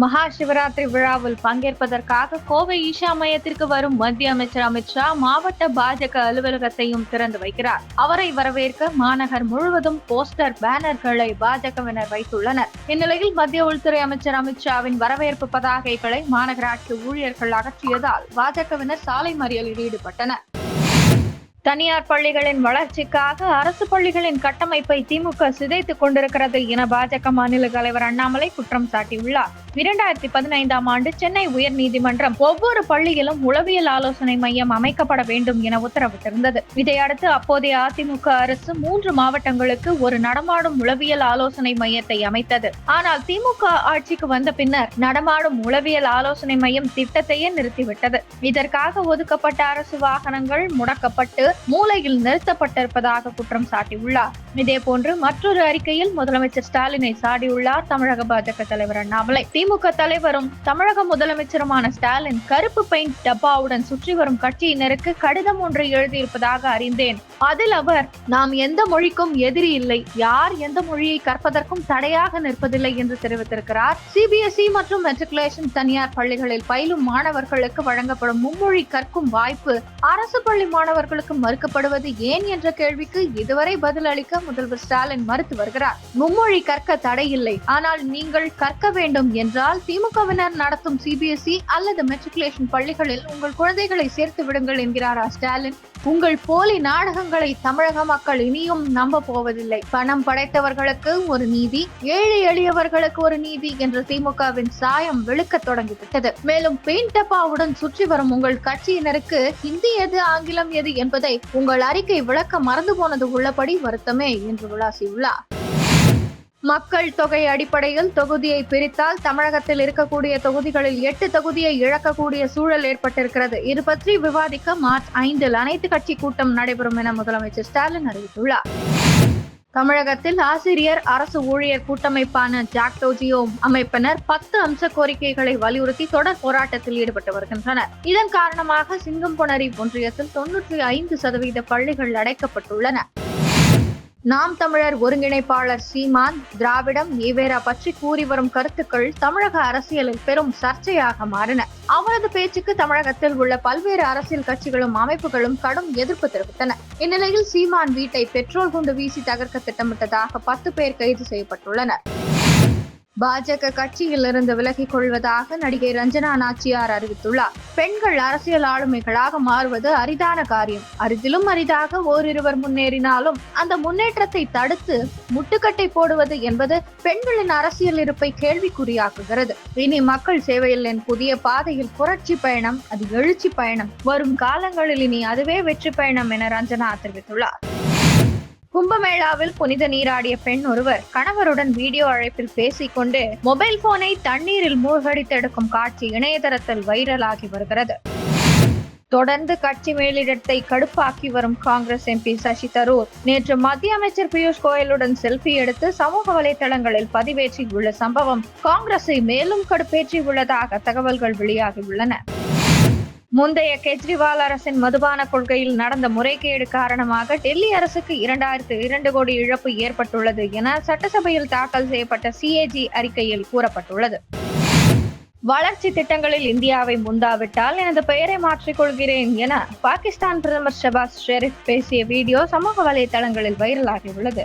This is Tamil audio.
மகா சிவராத்திரி விழாவில் பங்கேற்பதற்காக கோவை ஈஷா மையத்திற்கு வரும் மத்திய அமைச்சர் அமித்ஷா மாவட்ட பாஜக அலுவலகத்தையும் திறந்து வைக்கிறார். அவரை வரவேற்க மாநகர் முழுவதும் போஸ்டர் பேனர்களை பாஜகவினர் வைத்துள்ளனர். இந்நிலையில் மத்திய உள்துறை அமைச்சர் அமித்ஷாவின் வரவேற்பு பதாகைகளை மாநகராட்சி ஊழியர்கள் அகற்றியதால் பாஜகவினர் சாலை மறியலில் ஈடுபட்டனர். தனியார் பள்ளிகளின் வளர்ச்சிக்காக அரசு பள்ளிகளின் கட்டமைப்பை திமுக சிதைத்துக் கொண்டிருக்கிறது என பாஜக மாநில தலைவர் அண்ணாமலை குற்றம் சாட்டியுள்ளார். இரண்டாயிரத்தி பதினைந்தாம் ஆண்டு சென்னை உயர்நீதிமன்றம் ஒவ்வொரு பள்ளியிலும் உளவியல் ஆலோசனை மையம் அமைக்கப்பட வேண்டும் என உத்தரவிட்டிருந்தது. இதையடுத்து அப்போதைய அதிமுக அரசு மூன்று மாவட்டங்களுக்கு ஒரு நடமாடும் உளவியல் ஆலோசனை மையத்தை அமைத்தது. ஆனால் திமுக ஆட்சிக்கு வந்த பின்னர் நடமாடும் உளவியல் ஆலோசனை மையம் திட்டத்தையே நிறுத்திவிட்டது. இதற்காக ஒதுக்கப்பட்ட அரசு வாகனங்கள் முடக்கப்பட்டு மூலையில் நிறுத்தப்பட்டிருப்பதாக குற்றம் சாட்டியுள்ளார். இதேபோன்று மற்றொரு அறிக்கையில் முதலமைச்சர் ஸ்டாலினை சாடியுள்ளார் தமிழக பாஜக தலைவர் அண்ணாமலை. திமுக தலைவரும் தமிழக முதலமைச்சருமான ஸ்டாலின் கருப்பு பெயிண்ட் டப்பாவுடன் சுற்றி வரும் கட்சியினருக்கு கடிதம் ஒன்றை எழுதியிருப்பதாக அறிந்தேன். அதில் அவர் நாம் எந்த மொழிக்கும் எதிரி இல்லை. யார் எந்த மொழியை கற்பதற்கும் தடையாக நிற்பதில்லை என்று தெரிவித்திருக்கிறார். சிபிஎஸ்இ மற்றும் மெட்ரிகுலேஷன் தனியார் பள்ளிகளில் பயிலும் மாணவர்களுக்கு வழங்கப்படும் மும்மொழி கற்கும் வாய்ப்பு அரசு பள்ளி மாணவர்களுக்கு மறுக்கப்படுவது ஏன் என்ற கேள்விக்கு இதுவரை பதிலளிக்க முதல்வர் ஸ்டாலின் மறுத்து வருகிறார். மும்மொழி கற்க தடையில்லை. ஆனால் நீங்கள் கற்க வேண்டும் என்று என்றால் திமுகவினர் நடத்தும் சிபிஎஸ்இ அல்லது மெட்ரிகுலேஷன் பள்ளிகளில் உங்கள் குழந்தைகளை சேர்த்து விடுங்கள் என்கிறாரா ஸ்டாலின். உங்கள் போலி நாடகங்களை தமிழக மக்கள் இனியும் நம்ப போவதில்லை. பணம் படைத்தவர்களுக்கு ஒரு நீதி ஏழை எளியவர்களுக்கு ஒரு நீதி என்ற திமுகவின் சாயம் வெளுக்கத் தொடங்கிவிட்டது. மேலும் பெயிண்ட் டப்பாவுடன் சுற்றி வரும் உங்கள் கட்சியினருக்கு ஹிந்தி எது ஆங்கிலம் எது என்பதை உங்கள் அறிக்கை விளக்க மறந்து போனது உள்ளபடி வருத்தமே என்று விளாசியுள்ளார் மக்கள் தொகை அடிப்படையில் தொகுதியை பிரித்தால் தமிழகத்தில் இருக்கக்கூடிய தொகுதிகளில் எட்டு தொகுதியை இழக்கக்கூடிய சூழல் ஏற்பட்டிருக்கிறது. இது பற்றி விவாதிக்க மார்ச் ஐந்தில் அனைத்து கட்சி கூட்டம் நடைபெறும் என முதலமைச்சர் ஸ்டாலின் அறிவித்துள்ளார். தமிழகத்தில் ஆசிரியர் அரசு ஊழியர் கூட்டமைப்பான ஜாக்டோஜியோ அமைப்பினர் பத்து அம்ச கோரிக்கைகளை வலியுறுத்தி தொடர் போராட்டத்தில் ஈடுபட்டு வருகின்றனர். இதன் காரணமாக சிங்கம்புணரி ஒன்றியத்தில் தொன்னூற்றி ஐந்து சதவீத பள்ளிகள் அடைக்கப்பட்டுள்ளன. நாம் தமிழர் ஒருங்கிணைப்பாளர் சீமான் திராவிடம் ஈவேரா பற்றி கூறி வரும் கருத்துக்கள் தமிழக அரசியலில் பெரும் சர்ச்சையாக மாறின. அவரது பேச்சுக்கு தமிழகத்தில் உள்ள பல்வேறு அரசியல் கட்சிகளும் அமைப்புகளும் கடும் எதிர்ப்பு தெரிவித்தன. இந்நிலையில் சீமான் வீட்டை பெட்ரோல் குண்டு வீசி தகர்க்க திட்டமிட்டதாக பத்து பேர் கைது செய்யப்பட்டுள்ளனர். பாஜக கட்சியில் இருந்து விலகிக் கொள்வதாக நடிகை ரஞ்சனா நாச்சியார் அறிவித்துள்ளார். பெண்கள் அரசியல் ஆளுமைகளாக மாறுவது அரிதான காரியம். அரிதிலும் அரிதாக ஓரிருவர் முன்னேறினாலும் அந்த முன்னேற்றத்தை தடுத்து முட்டுக்கட்டை போடுவது என்பது பெண்களின் அரசியல் இருப்பை கேள்விக்குறியாக்குகிறது. இனி மக்கள் சேவையில் என் புதிய பாதையில் புரட்சி பயணம் அது எழுச்சி பயணம். வரும் காலங்களில் இனி அதுவே வெற்றி பயணம் என ரஞ்சனா தெரிவித்துள்ளார். கும்பமேளாவில் புனித நீராடிய பெண் ஒருவர் கணவருடன் வீடியோ அழைப்பில் பேசிக்கொண்டு மொபைல் போனை தண்ணீரில் மூழ்கடித்தெடுக்கும் காட்சி இணையதளத்தில் வைரலாகி வருகிறது. தொடர்ந்து கட்சி மேலிடத்தை கடுப்பாக்கி வரும் காங்கிரஸ் எம்பி சசி தரூர் நேற்று மத்திய அமைச்சர் பியூஷ் கோயலுடன் செல்ஃபி எடுத்து சமூக வலைதளங்களில் பதிவேற்றியுள்ள சம்பவம் காங்கிரஸை மேலும் கடுப்பேற்றி உள்ளதாக தகவல்கள் வெளியாகியுள்ளன. முந்தைய கெஜ்ரிவால் அரசின் மதுபான கொள்கையில் நடந்த முறைகேடு காரணமாக டெல்லி அரசுக்கு இரண்டாயிரத்து இரண்டு கோடி இழப்பு ஏற்பட்டுள்ளது என சட்டசபையில் தாக்கல் செய்யப்பட்ட சிஏஜி அறிக்கையில் கூறப்பட்டுள்ளது. வளர்ச்சி திட்டங்களில் இந்தியாவை முந்தாவிட்டால் எனது பெயரை மாற்றிக் கொள்கிறேன் என பாகிஸ்தான் பிரதமர் ஷபாஸ் ஷெரீப் பேசிய வீடியோ சமூக வலைதளங்களில் வைரலாகியுள்ளது.